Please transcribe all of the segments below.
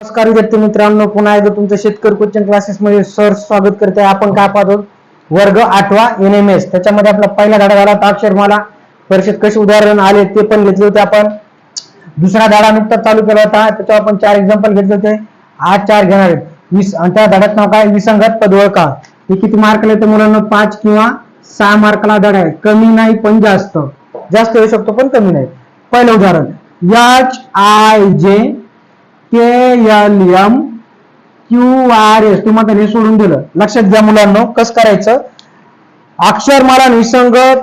नमस्कार विद्यार्थी मित्रांनो पुन्हा एकदा तुमचं शेतकरी कोचिंग क्लासेस मध्ये सर स्वागत करते. आपण काय पाहतो? वर्ग आठवा एन एम एस त्याच्यामध्ये आपला पहिला धडा झाला होता. अक्षरमाला परीक्षेत कसे उदाहरण आले ते पण घेतले होते आपण. दुसरा धडा नुकताच चालू केला होता. त्याच्यावर आपण चार एक्झाम्पल घेतले होते. आज चार घेणार आहेत. वीस आणि त्या धड्यात नाव काय? विसंगत पद हे किती मार्कला तर मुलांना? पाच किंवा सहा मार्कला धडा आहे. कमी नाही पण जास्त. जास्त येऊ शकतो पण कमी नाही. पहिलं उदाहरण. H I J K L M Q R S तुम्हाला त्यांनी सोडून दिलं. लक्षात घ्या मुलांना कसं करायचं? अक्षरमाला निसंगत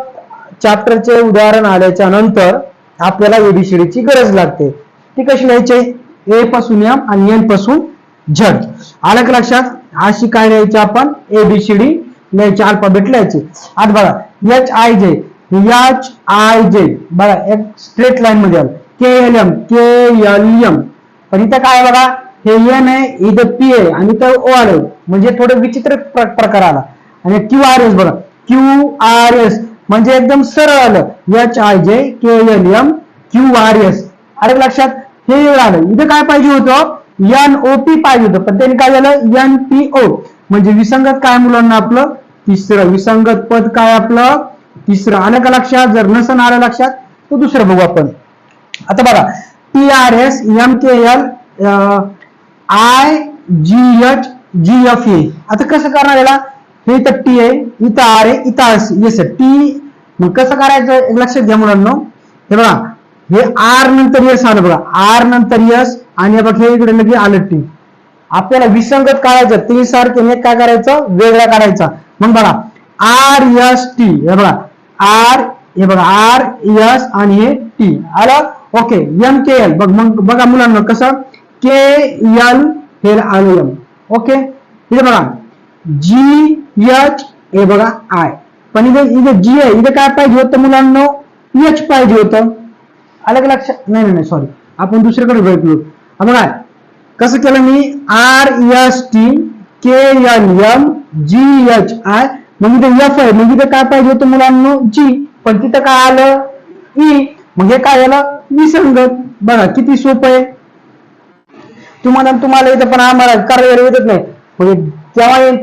चॅप्टरचे उदाहरण आल्याच्यानंतर आपल्याला एबीसीडीची ची गरज लागते. ती कशी लिहायची? ए पासून एम आणि एनपासून झड आलं का लक्षात? अशी काय लिहायची आपण? एबीसीडी लिहायची अल्फाबेट लिहायची. आता बघा H I J H I J बघा एक स्ट्रेट लाईन मध्ये आलं. K L M K L M पण इथं काय बघा हे एन आहे इथं पी आहे आणि इथं ओ आलं. म्हणजे थोडं विचित्र प्रकार आला. आणि क्यू आर एस बघा. क्यू आर एस म्हणजे एकदम सरळ आलं. H I J K L M Q R S अरे लक्षात हे आलं. इथं काय पाहिजे होतं? एन ओ पी पाहिजे होतं. पण त्यांनी काय झालं एन पी ओ म्हणजे विसंगत काय मुलांना आपलं? तिसरं. विसंगत पद काय आपलं? तिसरं. आलं का लक्षात? जर नसन आलं लक्षात तर दुसरं बघू आपण. आता बघा. T R S M K L I G H G F A आता कसं करणार याला? हे इथं टी आहे इथं आर आहे इथं एस टी मग कसं करायचं? लक्षात घ्या मुलांना. हे बघा हे आर नंतर यस आलं बघा आर नंतर यस आणि बघ हे इकडे लगे आलं टी आपल्याला विसंगत काढायचं ते सारखे एक काय करायचं? वेगळा काढायचा. मग बघा आर एस टी हे बघा आर हे बघा आर एस आणि हे टी आलं? ओके एम के एल बघ मग बघा मुलांना कसं? के एल हे आलं एम ओके इथे बघा. जी एच हे बघा आय पण इथे इथे जी आहे. इथे काय पाहिजे होतं मुलांना? एच पाहिजे होतं. आलं का लक्षात नाही नाही सॉरी आपण दुसरीकडे भेटलो बघा. कसं केलं मी? R S T K L M G H I मग इथे एफ आहे. मग इथे काय पाहिजे होतं मुलांना? जी पण तिथं काय आलं? ई मग हे झालं विसंगत बघा, किती सोपं आहे. तुम्हाला तुम्हाला इथं पण आम्हाला नाही.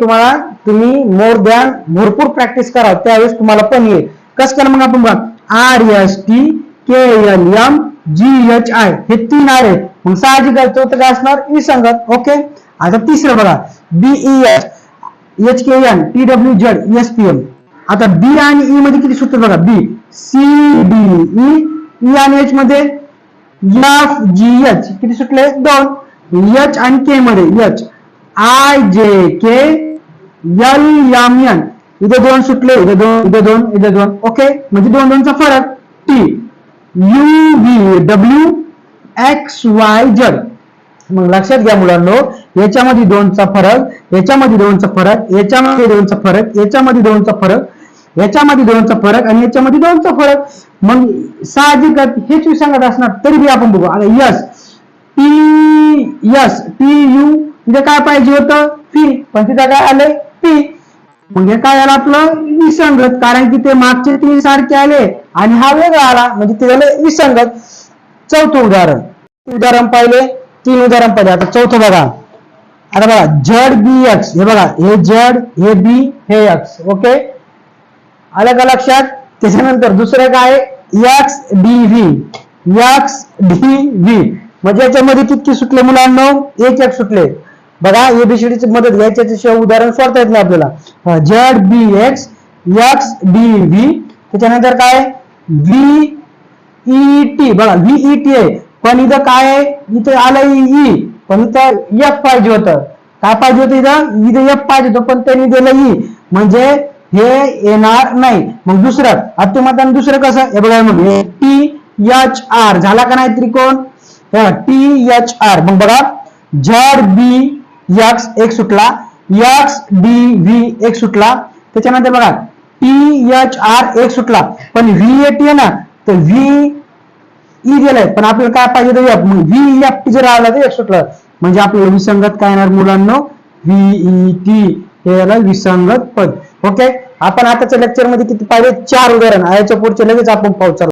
तुम्हाला, तुम्ही मोर दॅन भरपूर प्रॅक्टिस करा त्यावेळेस तुम्हाला पण येईल. कसं केलं मग आपण बघा. R S T K L M G H I हे तीन आर आहेत. मग साहजिक आहे चौथं काय विसंगत ओके आता तिसरं बघा. B E H H K N T W Z S P M आता बी आणि ई मध्ये सूत्र बघा? B C D E E आणि एच मध्ये? एफ जी एच किती सुटले? दोन. एच आणि के मध्ये. H I J K L M N इथे दोन सुटले. इथे दोन इथे दोन इथे दोन. ओके म्हणजे दोन दोनचा फरक. T U V W X Y Z मग लक्षात घ्या मुलांनो याच्यामध्ये दोनचा फरक याच्यामध्ये दोनचा फरक याच्यामध्ये दोनचा फरक याच्यामध्ये दोनचा फरक. याच्यामध्ये दोनचा फरक आणि याच्यामध्ये दोनचा फरक. मग साहजिकच हेच विसंगत असणार तरी बी आपण बघू. आता S P S P U म्हणजे काय पाहिजे होतं? पी. पण तिथं काय आलंय? पी. म्हणजे काय आलं आपलं? विसंगत. कारण की ते मागचे तीन सारखे आले आणि हा वेगळा आला. म्हणजे ते झालं विसंगत. चौथं उदाहरण. उदाहरण पाहिले. तीन उदाहरण पाहिले. आता चौथं बघा. आता बघा जड बी एक्स. हे बघा हे जड हे बी हे एक्स. ओके? आलं का लक्षात? त्याच्यानंतर दुसरं काय? X D V X D V म्हणजे याच्यामध्ये किती सुटले मुलांना? एक एक सुटले. बघा एबीसीडीची मदत घ्यायची त्याच्याशिवाय उदाहरण सोडता येत नाही आपल्याला. Z B X X D V त्याच्यानंतर काय? व्ही ई टी बघा व्ही ई टी आहे. पण इथं काय आहे? इथं आलं ई पण इथं एफ पाहिजे होतं. काय पाहिजे होतं इथं? इथं एफ पाहिजे होतं पण त्यांनी दिलं ई म्हणजे हे येणार नाही. मग दुसरं आता तुम्हाला दुसरं कसं? हे बघा मग टी एच आर झाला का नाही त्रिकोण? टी एच आर मग बघा झड बी एक्स एक सुटला एक्स डी व्ही एक सुटला. त्याच्यानंतर बघा टी एच आर एक सुटला. पण व्ही ए टी आहे ना तर व्ही ई गेलंय. पण आपल्याला काय पाहिजे तर एफ मग व्ही एफ टी जर आला तर एक सुटलं. म्हणजे आपल्याला विसंगत काय येणार मुलांना? व्ही टी हे विसंगत पद. ओके आपण आताच्या लेक्चरमध्ये किती पाहिले? चार उदाहरण. याच्या पुढचे लगेच आपण पाहू चालू.